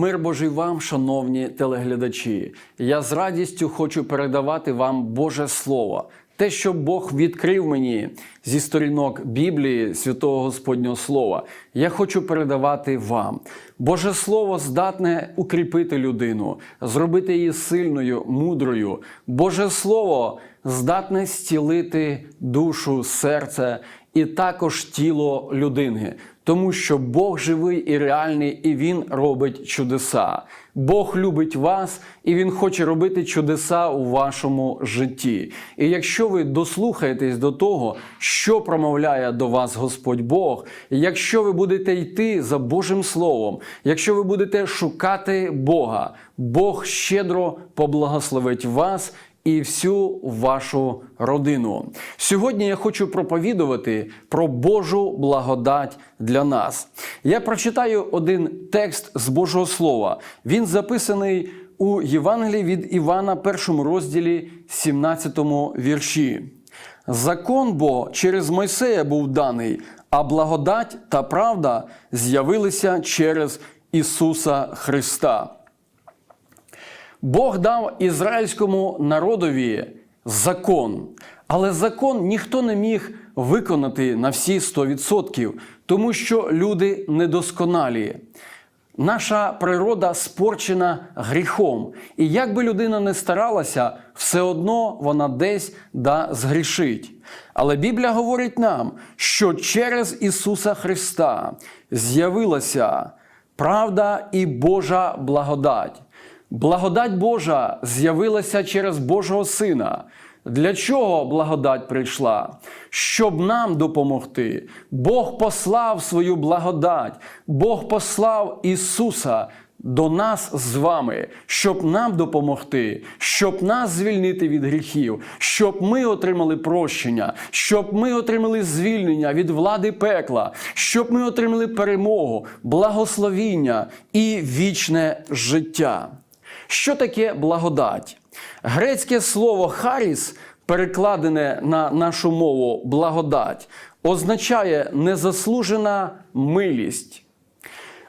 Мир Божий вам, шановні телеглядачі. Я з радістю хочу передавати вам Боже Слово, те, що Бог відкрив мені зі сторінок Біблії, святого Господнього Слова. Я хочу передавати вам. Боже Слово здатне укріпити людину, зробити її сильною, мудрою. Боже Слово здатне зцілити душу, серце і також тіло людини. Тому що Бог живий і реальний, і Він робить чудеса. Бог любить вас і Він хоче робити чудеса у вашому житті. І якщо ви дослухаєтесь до того, що промовляє до вас Господь Бог, якщо ви будете йти за Божим Словом, якщо ви будете шукати Бога, Бог щедро поблагословить вас і всю вашу родину. Сьогодні я хочу проповідувати про Божу благодать для нас. Я прочитаю один текст з Божого Слова. Він записаний у Євангелії від Івана, першому розділі, 17 вірші. Закон бо через Мойсея був даний, а благодать та правда з'явилися через Ісуса Христа. Бог дав ізраїльському народові закон, але закон ніхто не міг виконати на всі 100%, тому що люди недосконалі. Наша природа спорчена гріхом, і як би людина не старалася, все одно вона десь да згрішить. Але Біблія говорить нам, що через Ісуса Христа з'явилася правда і Божа благодать. Благодать Божа з'явилася через Божого Сина. Для чого благодать прийшла? Щоб нам допомогти. Бог послав свою благодать, Бог послав Ісуса до нас з вами, щоб нам допомогти, щоб нас звільнити від гріхів, щоб ми отримали прощення, щоб ми отримали звільнення від влади пекла, щоб ми отримали перемогу, благословіння і вічне життя. Що таке благодать? Грецьке слово харіс, перекладене на нашу мову благодать, означає незаслужена милість.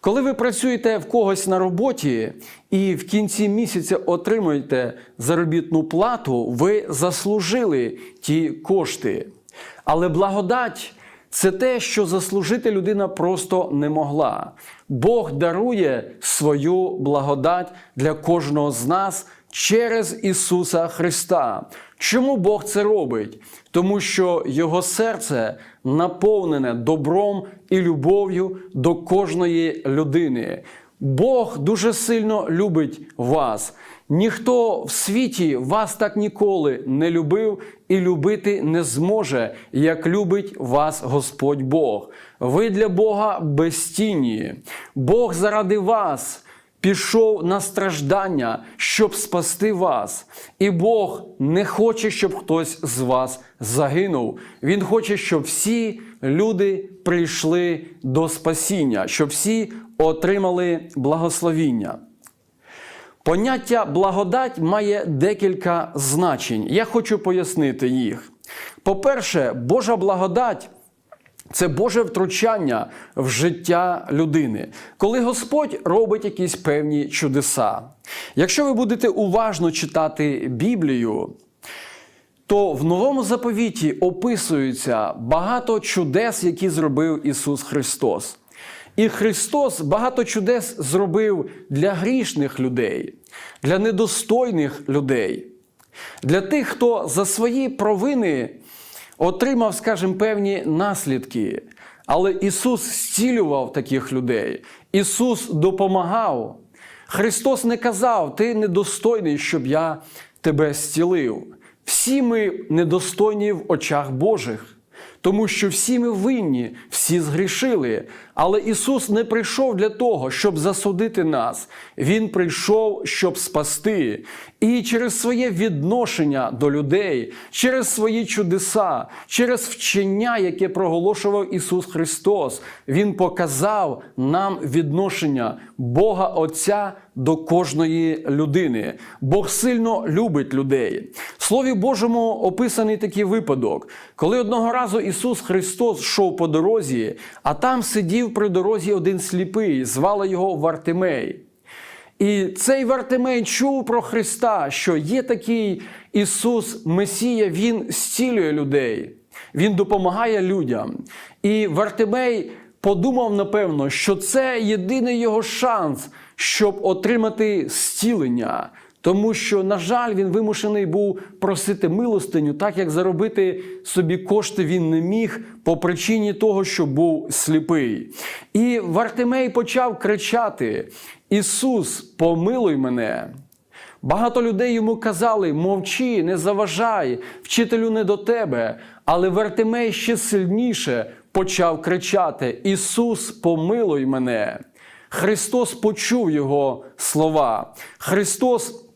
Коли ви працюєте в когось на роботі і в кінці місяця отримуєте заробітну плату, ви заслужили ті кошти. Але благодать це те, що заслужити людина просто не могла. Бог дарує свою благодать для кожного з нас через Ісуса Христа. Чому Бог це робить? Тому що Його серце наповнене добром і любов'ю до кожної людини. Бог дуже сильно любить вас. Ніхто в світі вас так ніколи не любив і любити не зможе, як любить вас Господь Бог. Ви для Бога безцінні. Бог заради вас пішов на страждання, щоб спасти вас. І Бог не хоче, щоб хтось з вас загинув. Він хоче, щоб всі люди прийшли до спасіння, щоб всі отримали благословіння. Поняття благодать має декілька значень. Я хочу пояснити їх. По-перше, Божа благодать. Це Боже втручання в життя людини, коли Господь робить якісь певні чудеса. Якщо ви будете уважно читати Біблію, то в новому заповіті описується багато чудес, які зробив Ісус Христос. І Христос багато чудес зробив для грішних людей, для недостойних людей, для тих, хто за свої провини отримав, скажімо, певні наслідки. Але Ісус зцілював таких людей. Ісус допомагав. Христос не казав, ти недостойний, щоб я тебе зцілив. Всі ми недостойні в очах Божих. Тому що всі ми винні, всі згрішили. Але Ісус не прийшов для того, щоб засудити нас. Він прийшов, щоб спасти. І через своє відношення до людей, через свої чудеса, через вчення, яке проголошував Ісус Христос, Він показав нам відношення Бога Отця до кожної людини. Бог сильно любить людей. В Слові Божому описаний такий випадок, коли одного разу Ісус Христос йшов по дорозі, а там сидів при дорозі один сліпий, звали його Вартимей. І цей Вартимей чув про Христа, що є такий Ісус Месія, Він зцілює людей, Він допомагає людям. І Вартимей подумав, напевно, що це єдиний його шанс, щоб отримати зцілення. Тому що, на жаль, він вимушений був просити милостиню, так як заробити собі кошти він не міг по причині того, що був сліпий. І Вартимей почав кричати: Ісус, помилуй мене. Багато людей йому казали: мовчи, не заважай, вчителю не до тебе. Але Вартимей ще сильніше почав кричати: Ісус, помилуй мене. Христос почув його слова. Христос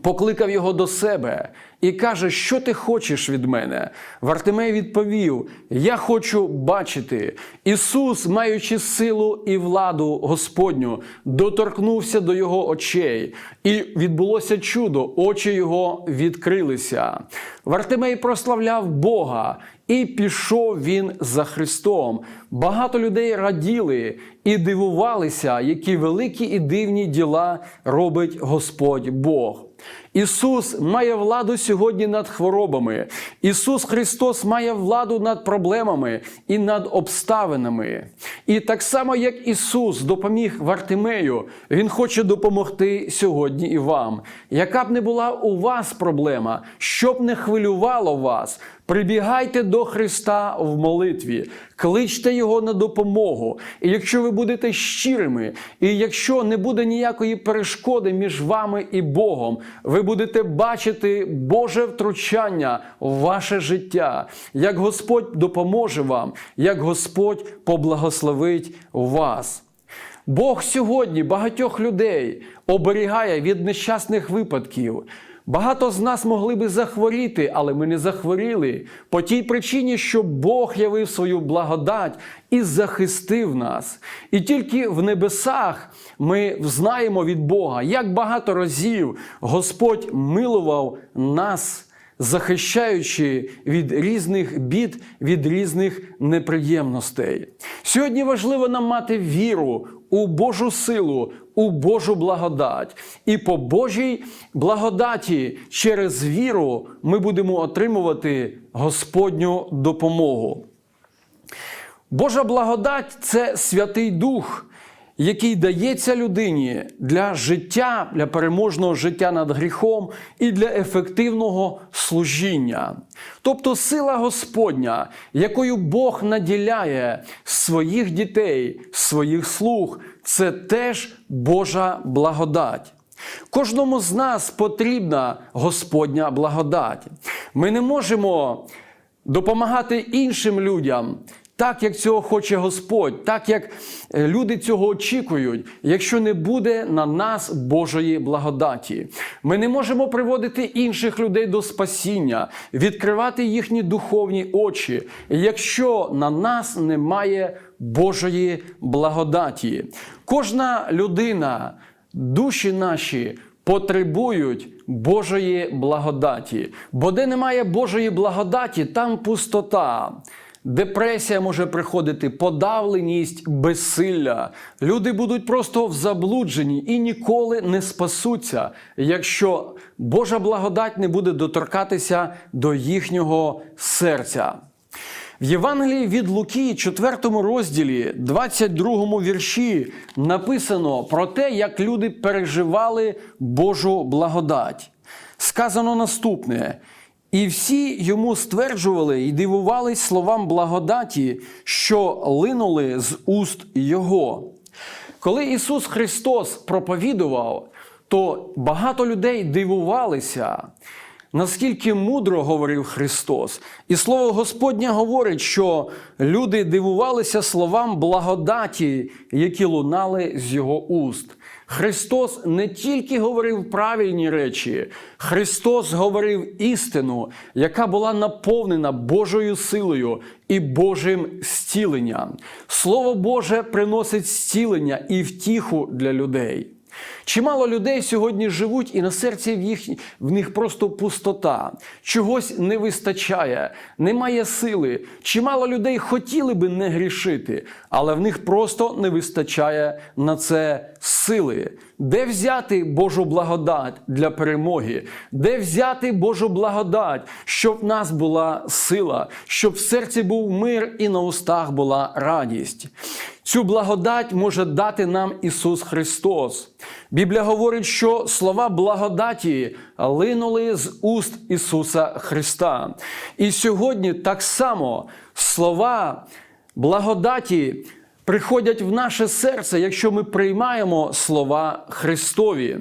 покликав його до себе і каже, що ти хочеш від мене. Вартимей відповів: Я хочу бачити. Ісус, маючи силу і владу Господню, доторкнувся до його очей, і відбулося чудо, очі його відкрилися. Вартимей прославляв Бога. І пішов він за Христом. Багато людей раділи і дивувалися, які великі і дивні діла робить Господь Бог. Ісус має владу сьогодні над хворобами. Ісус Христос має владу над проблемами і над обставинами. І так само, як Ісус допоміг Вартимею, Він хоче допомогти сьогодні і вам. Яка б не була у вас проблема, що б не хвилювало вас, Прибігайте до Христа в молитві, кличте Його на допомогу. І якщо ви будете щирими, і якщо не буде ніякої перешкоди між вами і Богом, ви будете бачити Боже втручання в ваше життя, як Господь допоможе вам, як Господь поблагословить вас. Бог сьогодні багатьох людей оберігає від нещасних випадків. Багато з нас могли би захворіти, але ми не захворіли по тій причині, що Бог явив свою благодать і захистив нас. І тільки в небесах ми знаємо від Бога, як багато разів Господь милував нас. Захищаючи від різних бід, від різних неприємностей. Сьогодні важливо нам мати віру у Божу силу, у Божу благодать. І по Божій благодаті через віру ми будемо отримувати Господню допомогу. Божа благодать це Святий Дух, який дається людині для життя, для переможного життя над гріхом і для ефективного служіння. Тобто сила Господня, якою Бог наділяє своїх дітей, своїх слуг, це теж Божа благодать. Кожному з нас потрібна Господня благодать. Ми не можемо допомагати іншим людям. Так, як цього хоче Господь, так як е, люди цього очікують, якщо не буде на нас Божої благодаті. Ми не можемо приводити інших людей до спасіння, відкривати їхні духовні очі, якщо на нас немає Божої благодаті. Кожна людина, душі наші потребують Божої благодаті. Бо де немає Божої благодаті, там пустота. Депресія може приходити, подавленість, безсилля. Люди будуть просто в заблудженні і ніколи не спасуться, якщо Божа благодать не буде доторкатися до їхнього серця. В Євангелії від Луки, 4 розділі, 22 вірші, написано про те, як люди переживали Божу благодать. Сказано наступне. І всі йому стверджували і дивувались словам благодаті, що линули з уст Його. Коли Ісус Христос проповідував, то багато людей дивувалися, наскільки мудро говорив Христос. І слово Господнє говорить, що люди дивувалися словам благодаті, які лунали з Його уст. Христос не тільки говорив правильні речі, Христос говорив істину, яка була наповнена Божою силою і Божим зціленням. Слово Боже приносить зцілення і втіху для людей. Чимало людей сьогодні живуть, і на серці в, їх, в них просто пустота. Чогось не вистачає, немає сили. Чимало людей хотіли би не грішити, але в них просто не вистачає на це сили. Де взяти Божу благодать для перемоги? Де взяти Божу благодать, щоб в нас була сила, щоб в серці був мир і на устах була радість? Цю благодать може дати нам Ісус Христос. Біблія говорить, що слова благодаті линули з уст Ісуса Христа. І сьогодні так само слова благодаті приходять в наше серце, якщо ми приймаємо слова Христові.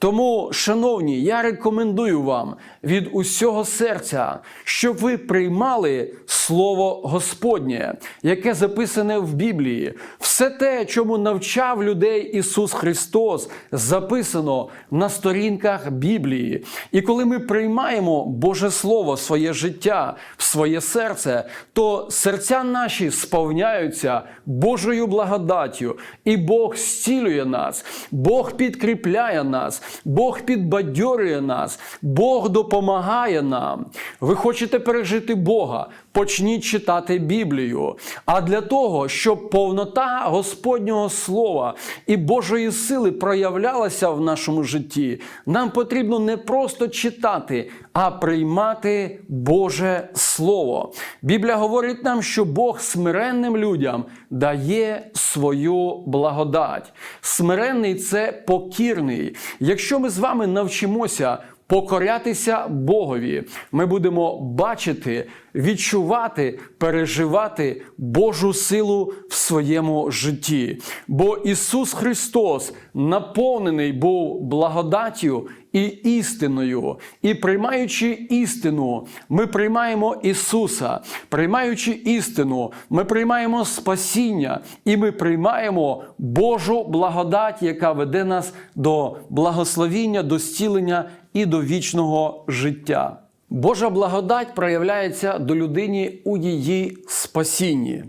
Тому, шановні, я рекомендую вам від усього серця, щоб ви приймали Слово Господнє, яке записане в Біблії. Все те, чому навчав людей Ісус Христос, записано на сторінках Біблії. І коли ми приймаємо Боже Слово своє життя, в своє серце, то серця наші сповняються Божою благодаттю, і Бог зцілює нас, Бог підкріпляє нас. Бог підбадьорює нас, Бог допомагає нам. Ви хочете пережити Бога, почніть читати Біблію. А для того, щоб повнота Господнього Слова і Божої сили проявлялася в нашому житті, нам потрібно не просто читати, а приймати Боже Слово. Біблія говорить нам, що Бог смиренним людям дає свою благодать. Смиренний це покірний. Якщо ми з вами навчимося покорятися Богові, ми будемо бачити, відчувати, переживати Божу силу в своєму житті. Бо Ісус Христос наповнений був благодаттю і істиною. І приймаючи істину, ми приймаємо Ісуса. Приймаючи істину, ми приймаємо спасіння і ми приймаємо Божу благодать, яка веде нас до благословіння, до зцілення і до вічного життя. Божа благодать проявляється до людині у її спасінні.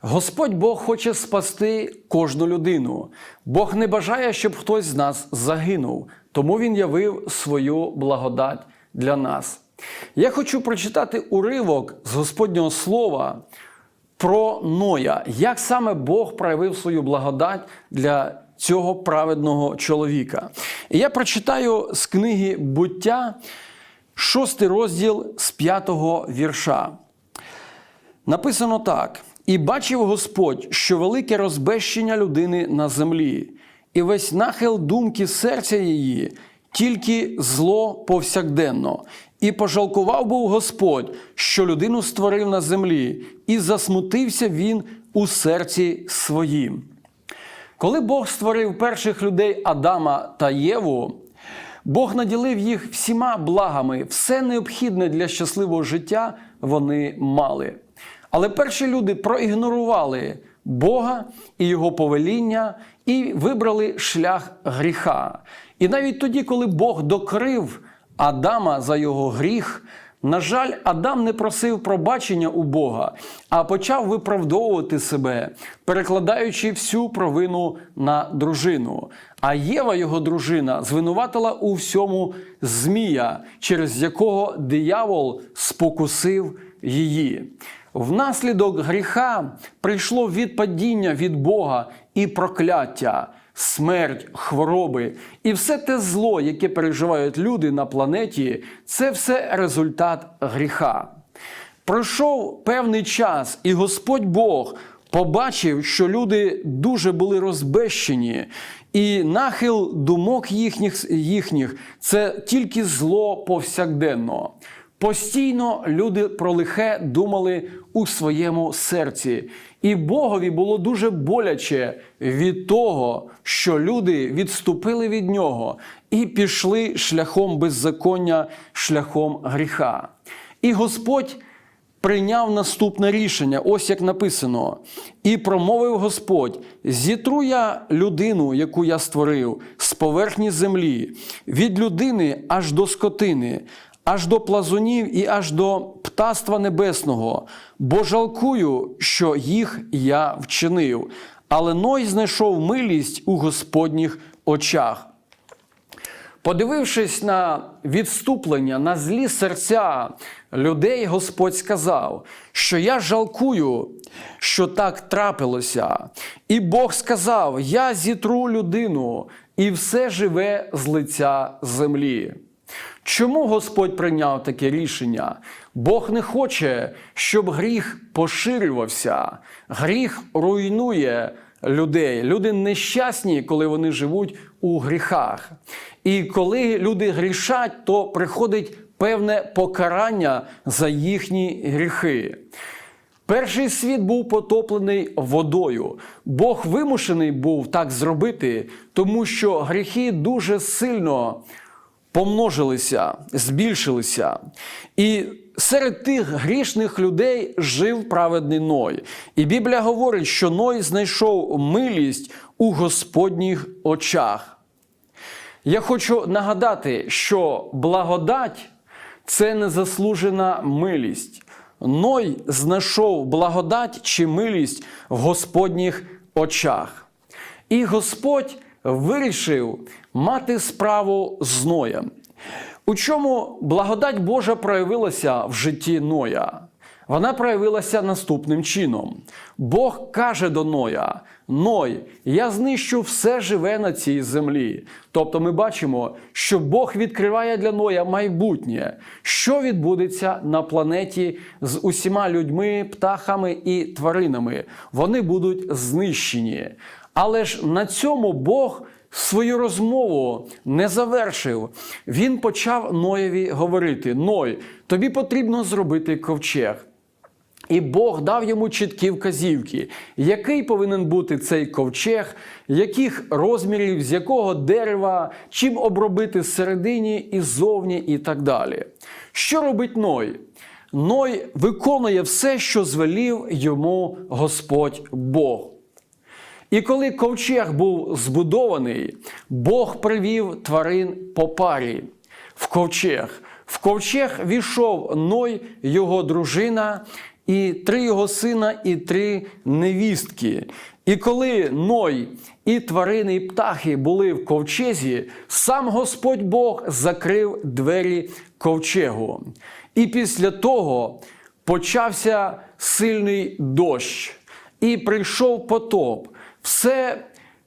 Господь Бог хоче спасти кожну людину. Бог не бажає, щоб хтось з нас загинув, тому Він явив свою благодать для нас. Я хочу прочитати уривок з Господнього Слова про Ноя, як саме Бог проявив свою благодать для цього праведного чоловіка. І я прочитаю з книги буття, шостий розділ з п'ятого вірша. Написано так: І бачив Господь, що велике розбещення людини на землі, і весь нахил думки серця її, тільки зло повсякденно. І пожалкував був Господь, що людину створив на землі, і засмутився він у серці своїм. Коли Бог створив перших людей Адама та Єву, Бог наділив їх всіма благами, все необхідне для щасливого життя вони мали. Але перші люди проігнорували Бога і Його повеління і вибрали шлях гріха. І навіть тоді, коли Бог докрив Адама за його гріх, на жаль, Адам не просив пробачення у Бога, а почав виправдовувати себе, перекладаючи всю провину на дружину. А Єва, його дружина, звинуватила у всьому Змія, через якого диявол спокусив її. Внаслідок гріха прийшло відпадіння від Бога і прокляття, смерть, хвороби і все те зло, яке переживають люди на планеті, це все результат гріха. Пройшов певний час, і Господь Бог побачив, що люди дуже були розбещені, і нахил думок їхніх, їхніх це тільки зло повсякденно. Постійно люди про лихе думали у своєму серці, і Богові було дуже боляче від того, що люди відступили від нього і пішли шляхом беззаконня, шляхом гріха. І Господь прийняв наступне рішення, ось як написано: і промовив Господь: зітру я людину, яку я створив, з поверхні землі, від людини аж до скотини аж до плазунів і аж до птаства небесного, бо жалкую, що їх я вчинив. Але Ной знайшов милість у Господніх очах. Подивившись на відступлення, на злі серця людей, Господь сказав, що я жалкую, що так трапилося. І Бог сказав: Я зітру людину, і все живе з лиця землі. Чому Господь прийняв таке рішення? Бог не хоче, щоб гріх поширювався. Гріх руйнує людей. Люди нещасні, коли вони живуть у гріхах. І коли люди грішать, то приходить певне покарання за їхні гріхи. Перший світ був потоплений водою. Бог вимушений був так зробити, тому що гріхи дуже сильно помножилися, збільшилися. І серед тих грішних людей жив праведний Ной. І Біблія говорить, що Ной знайшов милість у Господніх очах. Я хочу нагадати, що благодать це незаслужена милість. Ной знайшов благодать чи милість в Господніх очах. І Господь вирішив мати справу з Ноєм. У чому благодать Божа проявилася в житті Ноя? Вона проявилася наступним чином. Бог каже до Ноя: Ной, я знищу все живе на цій землі. Тобто ми бачимо, що Бог відкриває для Ноя майбутнє, що відбудеться на планеті з усіма людьми, птахами і тваринами. Вони будуть знищені. Але ж на цьому Бог свою розмову не завершив. Він почав Ноєві говорити: Ной, тобі потрібно зробити ковчег. І Бог дав йому чіткі вказівки, який повинен бути цей ковчег, яких розмірів, з якого дерева, чим обробити всередині і ззовні, і так далі. Що робить Ной? Ной виконує все, що звелів йому Господь Бог. І коли ковчег був збудований, Бог привів тварин по парі в ковчег. В ковчег війшов Ной, його дружина, і три його сина, і три невістки. І коли Ной і тварини, і птахи були в ковчезі, сам Господь Бог закрив двері ковчегу. І після того почався сильний дощ, і прийшов потоп. Все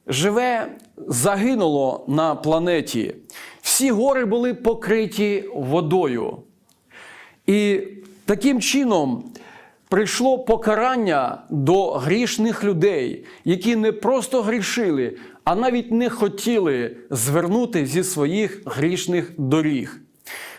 живе загинуло на планеті. Всі гори були покриті водою. І таким чином прийшло покарання до грішних людей, які не просто грішили, а навіть не хотіли звернути зі своїх грішних доріг.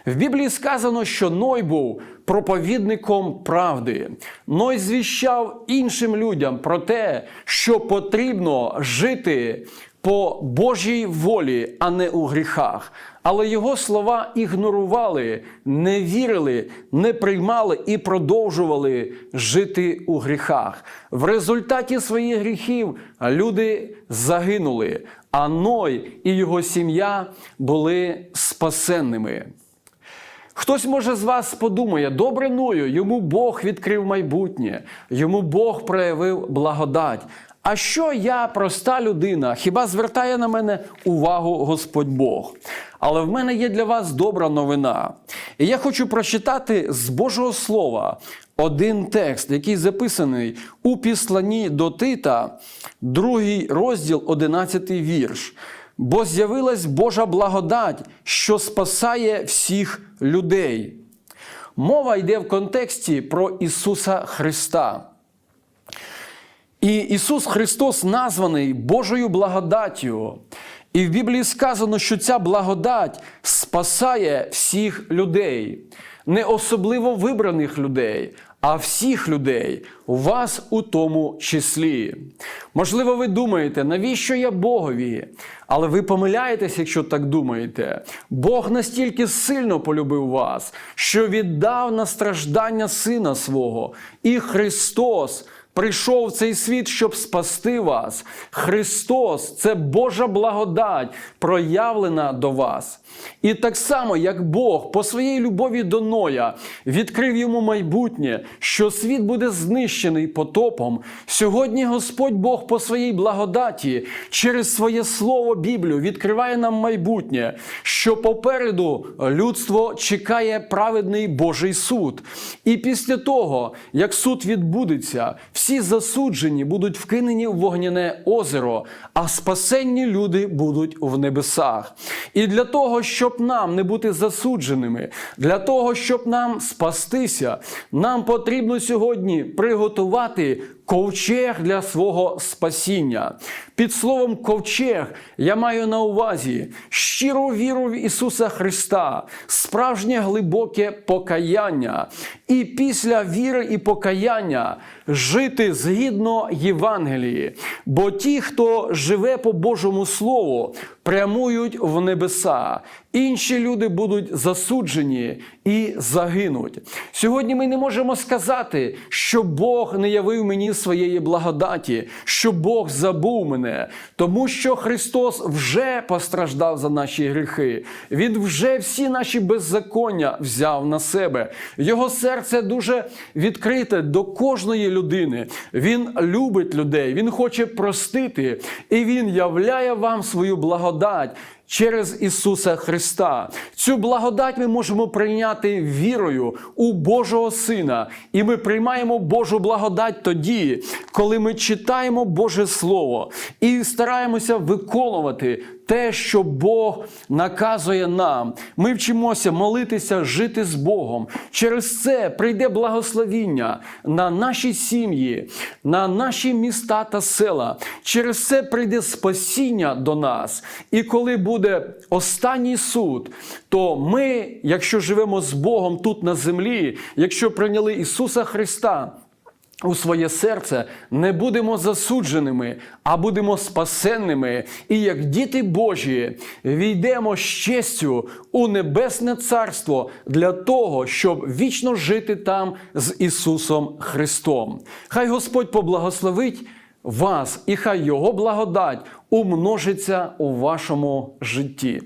В Біблії сказано, що Ной був проповідником правди. Ной звіщав іншим людям про те, що потрібно жити по Божій волі, а не у гріхах. Але його слова ігнорували, не вірили, не приймали і продовжували жити у гріхах. В результаті своїх гріхів люди загинули, а Ной і його сім'я були спасенними. Хтось може з вас подумає, добре Ною, йому Бог відкрив майбутнє, йому Бог проявив благодать. А що я, проста людина, хіба звертає на мене увагу Господь Бог? Але в мене є для вас добра новина. І я хочу прочитати з Божого Слова один текст, який записаний у післанні до Тита, другий розділ, 11 вірш. Бо з'явилась Божа благодать, що спасає всіх людей. Мова йде в контексті про Ісуса Христа. І Ісус Христос названий Божою благодаттю. І в Біблії сказано, що ця благодать спасає всіх людей, не особливо вибраних людей, а всіх людей, вас у тому числі. Можливо, ви думаєте, навіщо я Богові? Але ви помиляєтесь, якщо так думаєте. Бог настільки сильно полюбив вас, що віддав на страждання Сина свого, і Христос прийшов в цей світ, щоб спасти вас. Христос це Божа благодать, проявлена до вас. І так само, як Бог по своїй любові до Ноя відкрив йому майбутнє, що світ буде знищений потопом. Сьогодні Господь Бог по своїй благодаті через своє слово Біблію відкриває нам майбутнє, що попереду людство чекає праведний Божий суд. І після того, як суд відбудеться, всі засуджені будуть вкинені в вогняне озеро, а спасенні люди будуть в небесах. І для того, щоб нам не бути засудженими, для того, щоб нам спастися, нам потрібно сьогодні приготувати ковчег для свого спасіння. Під словом ковчег я маю на увазі щиру віру в Ісуса Христа, справжнє глибоке покаяння. І після віри і покаяння жити згідно Євангелії. Бо ті, хто живе по Божому Слову, прямують в небеса. Інші люди будуть засуджені і загинуть. Сьогодні ми не можемо сказати, що Бог не явив мені своєї благодаті, що Бог забув мене, тому що Христос вже постраждав за наші гріхи. Він вже всі наші беззаконня взяв на себе. Його серце дуже відкрите до кожної людини. Він любить людей, він хоче простити, і він являє вам свою благодать через Ісуса Христа. Цю благодать ми можемо прийняти вірою у Божого Сина. І ми приймаємо Божу благодать тоді, коли ми читаємо Боже Слово і стараємося виконувати. Те, що Бог наказує нам, ми вчимося молитися, жити з Богом. Через це прийде благословіння на наші сім'ї, на наші міста та села. Через це прийде спасіння до нас. І коли буде останній суд, то ми, якщо живемо з Богом тут на землі, якщо прийняли Ісуса Христа у своє серце не будемо засудженими, а будемо спасенними. І як діти Божі війдемо з честю у небесне царство для того, щоб вічно жити там з Ісусом Христом. Хай Господь поблагословить вас, і хай Його благодать умножиться у вашому житті.